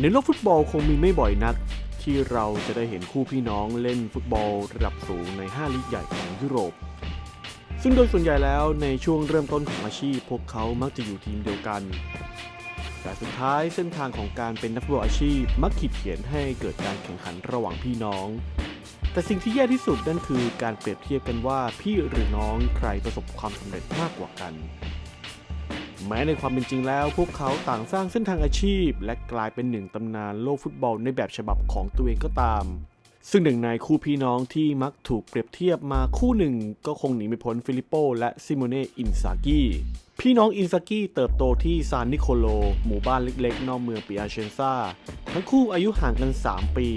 ในโลกฟุตบอลคงมีไม่บ่อยนัก ที่เราจะได้เห็นคู่พี่น้องเล่นฟุตบอลระดับสูงใน 5 ลีกใหญ่ของยุโรป ซึ่งโดยส่วนใหญ่แล้วในช่วงเริ่มต้นของอาชีพ พวกเขามักจะอยู่ทีมเดียวกัน แต่สุดท้ายเส้นทางของการเป็นนักฟุตบอลอาชีพมักขีดเขียนให้เกิดการแข่งขันระหว่างพี่น้อง แต่สิ่งที่แย่ที่สุดนั่นคือการเปรียบเทียบกันว่าพี่หรือน้องใครประสบความสำเร็จมากกว่ากัน แม้ในความเป็นจริงแล้ว พวกเขาต่างสร้างเส้นทางอาชีพ และกลายเป็นหนึ่งตำนานโลกฟุตบอลในแบบฉบับของตัวเองก็ตาม ซึ่งหนึ่งในคู่พี่น้องที่มักถูกเปรียบเทียบมาคู่หนึ่งก็คงหนีไม่พ้นฟิลิปโปและซิโมเน่อินซากิพี่น้องอินซากิเติบโตที่ซานนิโคโล หมู่บ้านเล็กๆ นอกเมืองปิอาเชนซาทั้งคู่อายุห่างกัน 3 ปี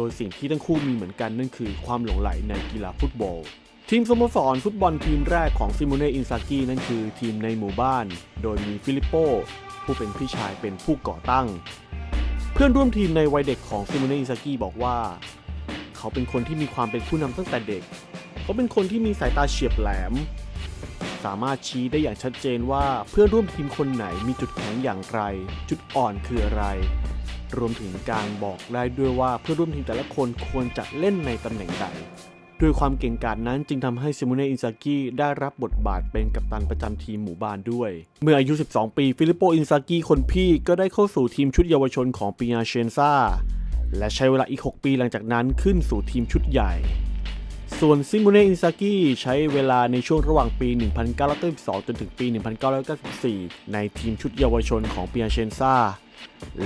โดยสิ่งที่ทั้งคู่มีเหมือนกันนั่นคือความหลงไหลในกีฬาฟุตบอล ทีมสโมสรฟุตบอลทีมแรกของซิโมเน่อินซากินั่นคือทีมในหมู่บ้าน โดยมีฟิลิปโป ผู้เป็นพี่ชายเป็นผู้ก่อตั้ง เพื่อนร่วมทีมในวัยเด็กของซิโมเน่อินซากิบอกว่า เขาเป็นคนที่มีความเป็นผู้นำตั้งแต่เด็ก เขาเป็นคนที่มีสายตาเฉียบแหลมสามารถชี้ได้อย่างชัดเจนว่าเพื่อนร่วมทีมคนไหนมีจุดแข็งอย่างไร จุดอ่อนคืออะไร รวมถึงการบอกได้ด้วยว่าเพื่อนร่วมทีมแต่ละคนควรจะเล่นในตำแหน่งใดด้วยความเก่งกาจนั้นจึงทำให้ซิโมเน่อินซากิได้รับบทบาทเป็นกัปตันประจำทีมหมู่บ้านด้วย เมื่ออายุ 12 ปี ฟิลิปโปอินซากิคนพี่ก็ได้เข้าสู่ทีมชุดเยาวชนของปิอาเชนซาและใช้เวลาอีก 6 ปีหลังจากนั้นขึ้นสู่ทีมชุดใหญ่ ส่วนซิโมเน่อินซากิใช้เวลาในช่วงระหว่างปี 1992 จนถึงปี 1994 ในทีมชุดเยาวชนของปิอาเชนซา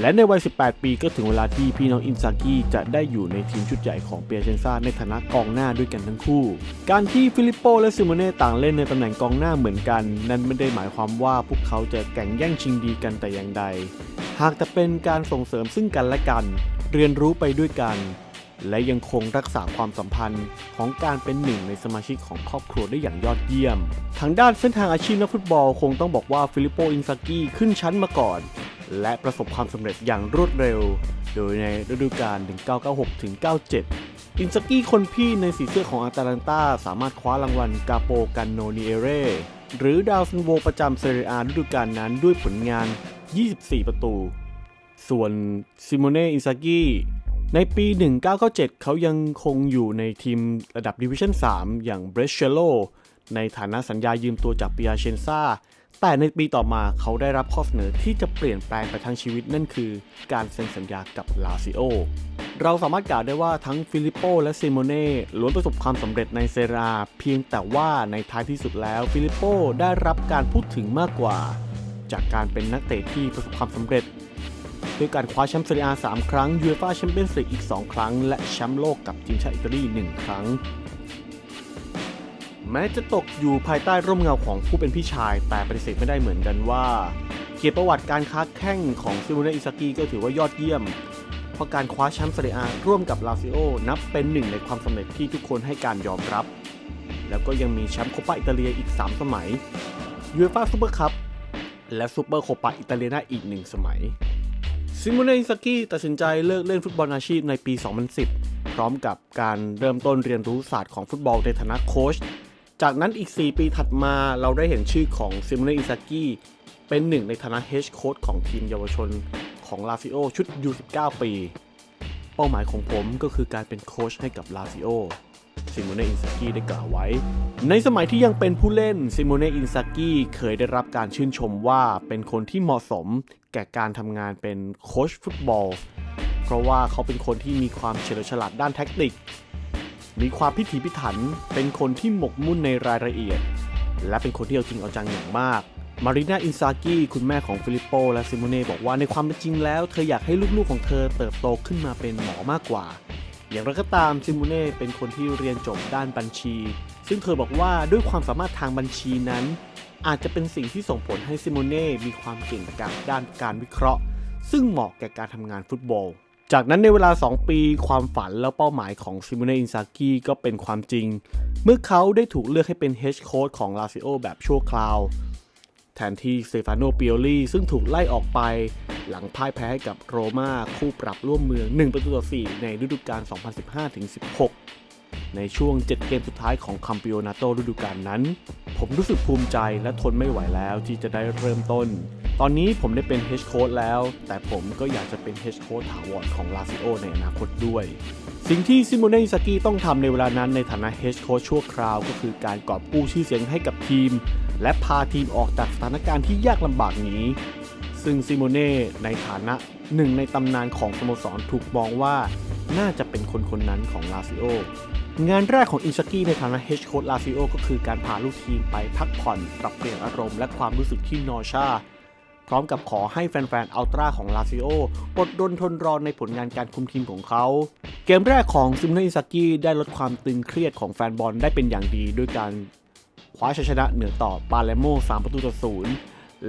และในวัย 18 ปีก็ถึงเวลาที่พี่น้องอินซากิจะได้อยู่ในทีมชุดใหญ่ของเปียเชนซาในฐานะกองหน้าด้วยกันทั้งคู่ การที่ฟิลิปโปและซิโมเน่ต่างเล่นในตำแหน่งกองหน้าเหมือนกัน นั้นไม่ได้หมายความว่าพวกเขาจะแข่งแย่งชิงดีกันแต่อย่างใด หากแต่เป็นการส่งเสริมซึ่งกันและกัน เรียนรู้ไปด้วยกัน และยังคงรักษาความสัมพันธ์ของการเป็นหนึ่งในสมาชิกของครอบครัวได้อย่างยอดเยี่ยม ทางด้านเส้นทางอาชีพนักฟุตบอลคงต้องบอกว่าฟิลิปโปอินซากิขึ้นชั้นมาก่อน และประสบความสำเร็จอย่างรวดเร็ว โดยในฤดูกาล 1996-97 อินซากิคนพี่ในสีเสื้อของอาตาลันตาสามารถคว้ารางวัลกาโปกันโนนิเอเรหรือดาวซันโวประจำเซเรียฤดูกาลนั้นด้วยผลงาน 24 ประตู ส่วนซิโมเน่อินซากิในปี 1997 เขายังคงอยู่ในทีมระดับดิวิชั่น 3 อย่างเบรเชโลในฐานะสัญญายืมตัวจากปิอาเชนซา แต่ในปีต่อมาเขาได้รับข้อเสนอที่จะเปลี่ยนแปลงไปทั้งชีวิตนั่นคือ การเซ็นสัญญากับลาซิโอ เราสามารถกล่าวได้ว่าทั้งฟิลิปโปและซิโมเน่ล้วนประสบความสำเร็จในเซรา เพียงแต่ว่าในท้ายที่สุดแล้วฟิลิปโปได้รับการพูดถึงมากกว่า จากการเป็นนักเตะที่ประสบความสำเร็จด้วยการคว้าแชมป์เซเรียอา3ครั้งยูเอฟ่าแชมเปี้ยนส์ลีกอีก 2 ครั้ง และแชมป์โลกกับทีมชาติอิตาลี 1 ครั้ง แม้จะตกอยู่ภายใต้ร่มเงาของผู้เป็นพี่ชาย แต่ปฏิเสธไม่ได้เหมือนกันว่า เกียรติประวัติการค้าแข่งของซิโมเนอิซากิก็ถือว่ายอดเยี่ยม เพราะการคว้าแชมป์เซเรียร่วมกับลาซิโอ นับเป็นหนึ่งในความสำเร็จที่ทุกคนให้การยอมรับ แล้วก็ยังมีแชมป์โคปาอิตาเลียอีก 3 สมัยยูเอฟ่าซูเปอร์คัพและซูเปอร์โคปาอิตาเลียนาอีก1สมัยซิโมเน่อิซากิตัดสินใจเลิกเล่นฟุตบอลอาชีพในปี 2010 พร้อมกับการเริ่มต้นเรียนรู้ศาสตร์ของฟุตบอลในฐานะโค้ช จากนั้นอีก 4 ปีถัดมาเราได้เห็นชื่อของซิมเนอิซากิเป็นหนึ่งในฐานะเฮดโค้ชของทีมเยาวชนของลาซิโอชุด U19 ปี เป้าหมายของผมก็คือการเป็นโค้ชให้กับลาซิโอซิโมเน่อินซากิได้กล่าวไว้ ในสมัยที่ยังเป็นผู้เล่นซิโมเน่อินซากิเคยได้รับการชื่นชมว่าเป็นคนที่เหมาะสมแก่การทำงานเป็นโค้ชฟุตบอล เพราะว่าเขาเป็นคนที่มีความเฉลียวฉลาดด้านแท็กติก มีความพิถีพิถัน เป็นคนที่หมกมุ่นในรายละเอียด และเป็นคนที่เอาจริงเอาจังอย่างมาก มารีนาอินซากิคุณแม่ของฟิลิปโป และซิโมเน่บอกว่าในความเป็นจริงแล้ว เธออยากให้ลูกๆของเธอเติบโตขึ้นมาเป็นหมอมากกว่า อย่างไรก็ตามซิโมเน่เป็นคนที่เรียนจบด้านบัญชี ซึ่งเธอบอกว่าด้วยความสามารถทางบัญชีนั้น อาจจะเป็นสิ่งที่ส่งผลให้ซิโมเน่มีความเก่งกาจด้านการวิเคราะห์ ซึ่งเหมาะแก่การทำงานฟุตบอล จากนั้นในเวลา 2 ปีความฝันและเป้าหมายของซิมูเน่อินซากิก็เป็นความจริง เมื่อเขาได้ถูกเลือกให้เป็นเฮดโค้ชของลาซิโอแบบชั่วคราว แทนที่เซฟานโนปิโอลีซึ่งถูกไล่ออกไป หลังพ่ายแพ้ให้กับโรม่าคู่ปรับร่วมเมือง 1 ประตูต่อ 4 ในฤดูกาล 2015-16 ในช่วง 7 เกมสุดท้ายของคัมปิโอนาโตฤดูกาลนั้น ผมรู้สึกภูมิใจและทนไม่ไหวแล้วที่จะได้เริ่มต้น ตอนนี้ผมได้เป็น Head Coach แล้ว แต่ผมก็อยากจะเป็น Head Coach ถาวรของลาซิโอในอนาคตด้วย สิ่งที่ซิโมเน่อิซากิต้องทำในเวลานั้นในฐานะ Head Coach ชั่วคราว ก็คือการกอบกู้ชื่อเสียงให้กับทีม และพาทีมออกจากสถานการณ์ที่ยากลำบากนี้ซึ่งซิโมเน่ในฐานะหนึ่งในตำนานของสโมสรถูกมองว่า น่าจะเป็นคนคนนั้นของลาซิโอ งานแรกของอินซากิในฐานะเฮดโค้ชลาซิโอก็คือการพาลูกทีมไปพักผ่อน ปรับเปลี่ยนอารมณ์และความรู้สึกที่นอชา พร้อมกับขอให้แฟนๆอัลตร้าของลาซิโออดรนทนรอในผลงานการคุมทีมของเขา เกมแรกของซิมเนอินซากิได้ลดความตึงเครียดของแฟนบอลได้เป็นอย่างดีด้วยการคว้าชัยชนะเหนือต่อปาเลโม3ประตูต่อศูนย์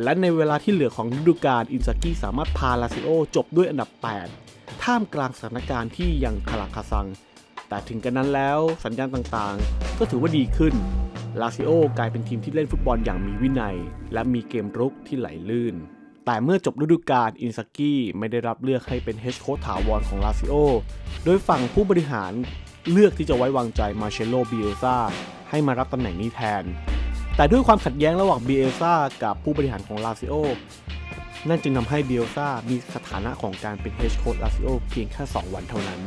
และในเวลาที่เหลือของฤดูกาลอินซากิสามารถพาลาซิโอจบด้วยอันดับ 8 ท่ามกลางสถานการณ์ที่ยังคลักคาซัง แต่ถึงกันนั้นแล้วสัญญาณต่างๆ ก็ถือว่าดีขึ้น ลาซิโอกลายเป็นทีมที่เล่นฟุตบอลอย่างมีวินัย และมีเกมรุกที่ไหลลื่น แต่เมื่อจบฤดูกาลอินซากิไม่ได้รับเลือกให้เป็นเฮดโค้ชถาวรของลาซิโอ โดยฝั่งผู้บริหารเลือกที่จะไว้วางใจมาเชโลบิเอลซาให้มารับตำแหน่งนี้แทน แต่ด้วยความขัดแย้งระหว่างบิเอลซากับผู้บริหารของลาซิโอ นั่นจึงทำให้บิเอลซามีสถานะของการเป็นเฮดโค้ชลาซิโอเพียงแค่ 2 วันเท่านั้น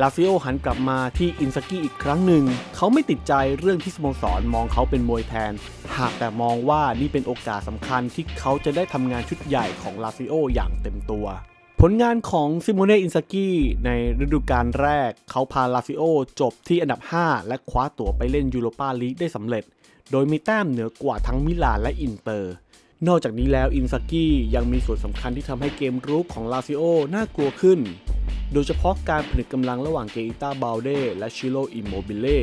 ลาซิโอหันกลับมาที่อินซากิอีกครั้งหนึ่ง เขาไม่ติดใจเรื่องที่สโมสรมองเขาเป็นมวยแทน หากแต่มองว่านี่เป็นโอกาสสำคัญที่เขาจะได้ทำงานชุดใหญ่ของลาซิโออย่างเต็มตัว ผลงานของซิโมเน่อินซากิในฤดูกาลแรก เขาพาลาซิโอจบที่อันดับ 5 และคว้าตั๋วไปเล่นยูโรปาลีกได้สำเร็จ โดยมีแต้มเหนือกว่าทั้งมิลานและอินเตอร์ นอกจากนี้แล้วอินซากิยังมีส่วนสำคัญที่ทำให้เกมรุกของลาซิโอน่ากลัวขึ้น โดยเฉพาะการผนึกกำลังระหว่างเกอิตาบาลเดและชิโรอิโมบิเล่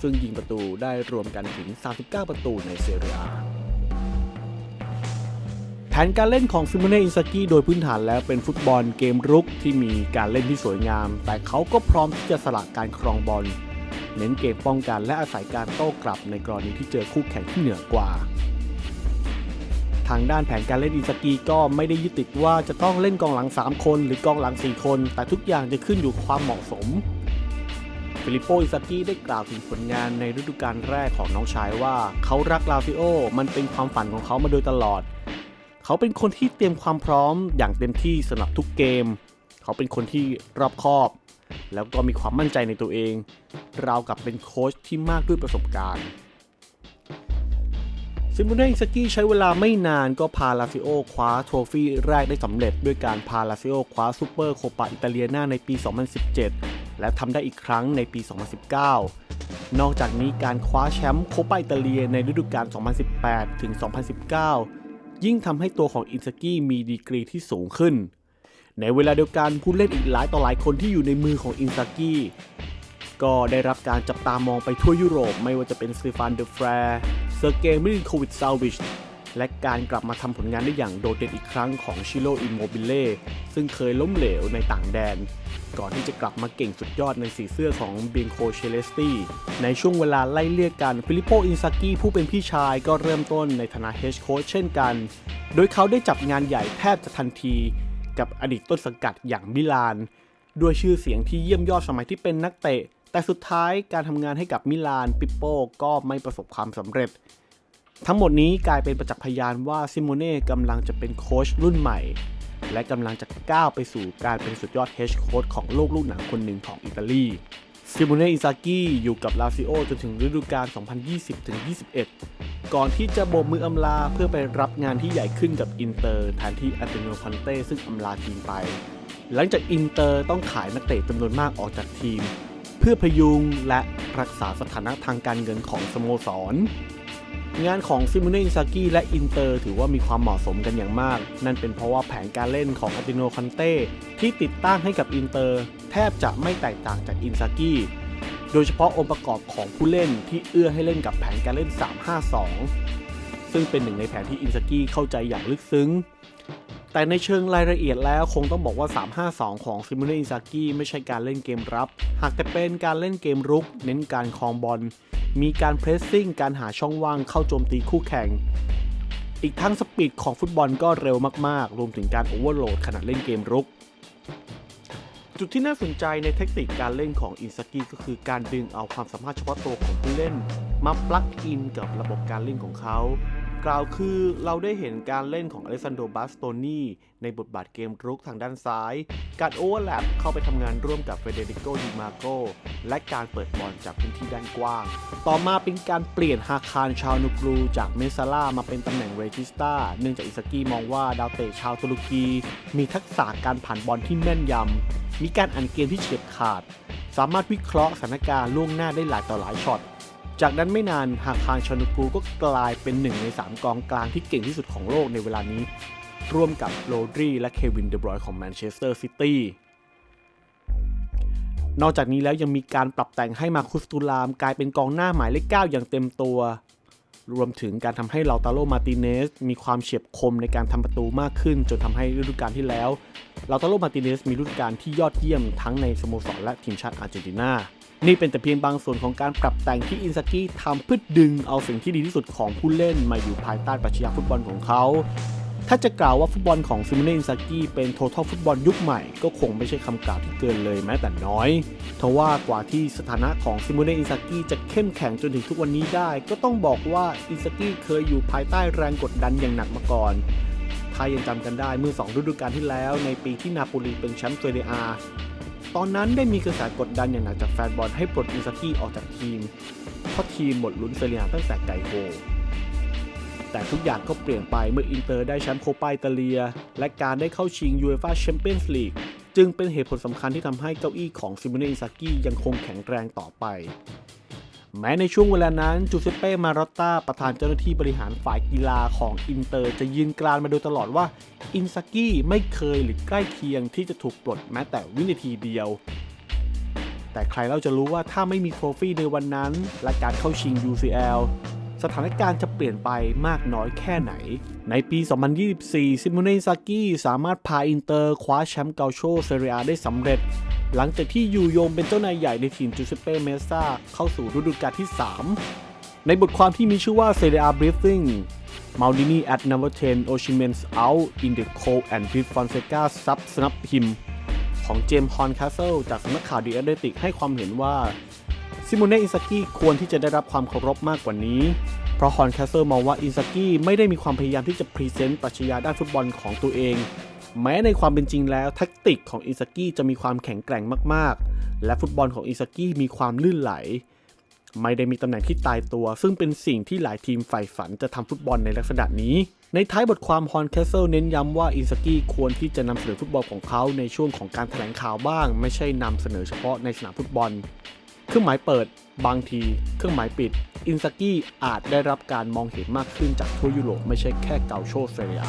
ซึ่งยิงประตูได้รวมกันถึง 39 ประตูในเซเรียแผนการเล่นของซิมเน่อินซากิโดยพื้นฐานแล้วเป็นฟุตบอลเกมรุกที่มีการเล่นที่สวยงาม แต่เขาก็พร้อมที่จะสละการครองบอล เน้นเกมป้องกันและอาศัยการโต้กลับในกรณีที่เจอคู่แข่งที่เหนือกว่าางด้านแผนการเล่นอินซากิก็ไม่ได้ยึดติดว่าจะต้องเล่นกองหลัง 3 คน หรือกองหลัง 4 คน แต่ทุกอย่างจะขึ้นอยู่ความเหมาะสมฟิลิปโปอินซากิได้กล่าวถึงผลงานในฤดูกาลแรกของน้องชายว่าเขารักลาฟิโอ มันเป็นความฝันของเขามาโดยตลอด เขาเป็นคนที่เตรียมความพร้อมอย่างเต็มที่สำหรับทุกเกม เขาเป็นคนที่รอบคอบ แล้วก็มีความมั่นใจในตัวเอง ราวกับเป็นโค้ชที่มากด้วยประสบการณ์ ซิมูเน่อินซากิใช้เวลาไม่นานก็พาลาซิโอคว้าโทรฟี่แรกได้สำเร็จ ด้วยการพาลาซิโอคว้าซูเปอร์โคปาอิตาเลียนาในปี 2017 และทำได้อีกครั้งในปี 2019 นอกจากนี้การคว้าแชมป์โคปาอิตาเลียในฤดูกาล 2018 ถึง 2019 ยิ่งทำให้ตัวของอินซากิมีดีกรีที่สูงขึ้น ในเวลาเดียวกันผู้เล่นอีกหลายต่อหลายคนที่อยู่ในมือของอินซากิก็ได้รับการจับตามองไปทั่วยุโรปไม่ว่าจะเป็นสตีฟานเดอแฟร์ ซอร์เกย์มิลินโควิดซาวิชและการกลับมาทำผลงานได้อย่างโดดเด่นอีกครั้งของชิโรอิมโมบิเล่ซึ่งเคยล้มเหลวในต่างแดน ก่อนที่จะกลับมาเก่งสุดยอดในสีเสื้อของเบียงโคเชเลสตีในช่วงเวลาไล่เลี่ยกัน ฟิลิปโปอินซากิผู้เป็นพี่ชายก็เริ่มต้นในฐานะเฮดโค้ชเช่นกัน โดยเขาได้จับงานใหญ่แทบจะทันที กับอดีตต้นสังกัดอย่างมิลาน ด้วยชื่อเสียงที่เยี่ยมยอดสมัยที่เป็นนักเตะ แต่สุดท้ายการทำงานให้กับมิลานปิปโป้ก็ไม่ประสบความสำเร็จ ทั้งหมดนี้กลายเป็นประจักษ์พยานว่าซิโมเน่กำลังจะเป็นโค้ชรุ่นใหม่ และกำลังจะก้าวไปสู่การเป็นสุดยอดเฮดโค้ชของโลกลูกหนังคนหนึ่งของอิตาลีซิโมเน่อิซากิอยู่กับลาซิโอจนถึงฤดูกาล 2020-21 ก่อนที่จะโบกมืออำลาเพื่อไปรับงานที่ใหญ่ขึ้นกับอินเตอร์แทนที่อัตโนคอนเต้ซึ่งอำลาทีมไป หลังจากอินเตอร์ต้องขายนักเตะจำนวนมากออกจากทีม เพื่อพยุงและรักษาสถานะทางการเงินของสโมสร งานของซิโมเน่อินซากิและอินเตอร์ถือว่ามีความเหมาะสมกันอย่างมาก นั่นเป็นเพราะว่าแผนการเล่นของอาติโนคอนเต้ที่ติดตั้งให้กับอินเตอร์แทบจะไม่แตกต่างจากอินซากิโดยเฉพาะองค์ประกอบของผู้เล่นที่เอื้อให้เล่นกับแผนการเล่น 3-5-2 ซึ่งเป็นหนึ่งในแผนที่อินซากิเข้าใจอย่างลึกซึ้ง แต่ในเชิงรายละเอียดแล้วคงต้องบอกว่า 3-5-2 ของซิโมเนอินซากิไม่ใช่การเล่นเกมรับ หากแต่เป็นการเล่นเกมรุก เน้นการครองบอล มีการเพรสซิ่ง การหาช่องว่างเข้าโจมตีคู่แข่ง อีกทั้งสปีดของฟุตบอลก็เร็วมากๆ รวมถึงการโอเวอร์โหลดขณะเล่นเกมรุก จุดที่น่าสนใจในเทคนิคการเล่นของอินซากิก็คือการดึงเอาความสามารถเฉพาะตัวของผู้เล่น มาปลักอินกับระบบการเล่นของเขา กล่าวคือเราได้เห็นการเล่นของอเลซันโดบาสโตนีในบทบาทเกมรุกทางด้านซ้าย การโอเวอร์แลปเข้าไปทำงานร่วมกับเฟเดริโกดิมาโกและการเปิดบอลจากพื้นที่ด้านกว้าง ต่อมาเป็นการเปลี่ยนฮาคารชาวนูกรูจากเมซาล่ามาเป็นตำแหน่งเรจิสตาเนื่องจากอิสกี้มองว่าดาวเตะชาวตุรกี มีทักษะการผ่านบอลที่แม่นยำมีการอ่านเกมที่เฉียบขาด สามารถวิเคราะห์สถานการณ์ล่วงหน้าได้หลายต่อหลายช็อต จากนั้นไม่นานฮาคารชานุกูก็กลายเป็นหนึ่งใน 3 กองกลางที่เก่งที่สุดของโลกในเวลานี้ ร่วมกับโรดรีและเควินเดบรอยของแมนเชสเตอร์ซิตี้นอกจากนี้แล้วยังมีการปรับแต่งให้มาคุสตูลามกลายเป็นกองหน้าหมายเลข9อย่างเต็มตัว รวมถึงการทำให้ลาตาโลมาติเนสมีความเฉียบคมในการทำประตูมากขึ้น จนทำให้ฤดูกาลที่แล้วลาตาโลมาติเนสมีฤดูกาลที่ยอดเยี่ยมทั้งในสโมสรและทีมชาติอาร์เจนตินา นี่เป็นแต่เพียงบางส่วนของการปรับแต่งที่อินซากิทำเพื่อดึงเอาสิ่งที่ดีที่สุดของผู้เล่นมาอยู่ภายใต้ปรัชญาฟุตบอลของเขา ถ้าจะกล่าวว่าฟุตบอลของซิมเนอินซากิเป็นโททอลฟุตบอลยุคใหม่ก็คงไม่ใช่คำกล่าวที่เกินเลยแม้แต่น้อยทว่ากว่าที่สถานะของซิมเนอินซากิจะเข้มแข็งจนถึงทุกวันนี้ได้ ก็ต้องบอกว่าอินซากิเคยอยู่ภายใต้แรงกดดันอย่างหนักมาก่อนถ้ายังจำกันได้เมื่อ 2 ฤดูกาลที่แล้วในปีที่นาโปลีเป็นแชมป์เซเรียอา ตอนนั้นได้มีกระแสกดดันอย่างหนักจากแฟนบอลให้ปลดอินซากิออกจากทีม เพราะทีมหมดลุ้นเซเรียตั้งแต่ไกโฮแต่ทุกอย่างก็เปลี่ยนไปเมื่ออินเตอร์ได้แชมป์โคปาอิตาเลีย และการได้เข้าชิงยูเอฟ่าแชมเปี้ยนส์ลีกจึงเป็นเหตุผลสำคัญที่ทำให้เก้าอี้ของซิมูเนอินซากิยังคงแข็งแรงต่อไป แม้ในช่วงเวลานั้นจูเซเป้มารอตตาประธานเจ้าหน้าที่บริหารฝ่ายกีฬาของอินเตอร์ จะยืนกรานมาโดยตลอดว่าอินซากิไม่เคยหรือใกล้เคียงที่จะถูกปลดแม้แต่วินาทีเดียว แต่ใครเราจะรู้ว่าถ้าไม่มีโทรฟี่ในวันนั้น และการเข้าชิง UCL สถานการณ์จะเปลี่ยนไปมากน้อยแค่ไหน ในปี 2024 ซิโมเนซากิสามารถพาอินเตอร์คว้าแชมป์เกาโชเซเรียได้สำเร็จ หลังจากที่ยูโยงเป็นเจ้านายใหญ่ในทีมจูเซเป้เมซ่าเข้าสู่ฤดูกาลที่ 3 ในบทความที่มีชื่อว่า Serie A Briefing Maldini at number 10 Osimhen's out in the cold and Viv Fonseca sub snap him ของเจมส์ฮอนคาสเซิลจากสำนักข่าวดี a อ l e t i c ให้ความเห็นว่า ซิโมเน่อิซากิควรที่จะได้รับความเคารพมากกว่านี้ เพราะฮอนแคสเซิลมองว่าอิซากิไม่ได้มีความพยายามที่จะพรีเซนต์ปรัชญาด้านฟุตบอลของตัวเอง แม้ในความเป็นจริงแล้วแท็กติกของอิซากิจะมีความแข็งแกร่งมากๆ และฟุตบอลของอิซากิมีความลื่นไหล ไม่ได้มีตำแหน่งที่ตายตัว ซึ่งเป็นสิ่งที่หลายทีมใฝ่ฝันจะทำฟุตบอลในลักษณะนี้ ในท้ายบทความฮอนแคสเซิลเน้นย้ำว่าอินซากิควรที่จะนำเสนอฟุตบอลของเขาในช่วงของการแถลงข่าวบ้าง ไม่ใช่นำเสนอเฉพาะในสนามฟุตบอล เครื่องหมายเปิด บางที เครื่องหมายปิด อินซากิอาจได้รับการมองเห็นมากขึ้นจากทั่วยุโรปไม่ใช่แค่เกาโชเซเรีย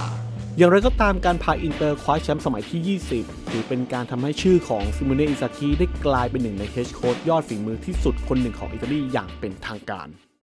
อย่างไรก็ตามการพาอินเตอร์คว้าแชมป์สมัยที่ 20 ถือเป็นการทำให้ชื่อของซิมูเนอิซากิได้กลายเป็นหนึ่งในเฮดโค้ชยอดฝีมือที่สุดคนหนึ่งของอิตาลีอย่างเป็นทางการ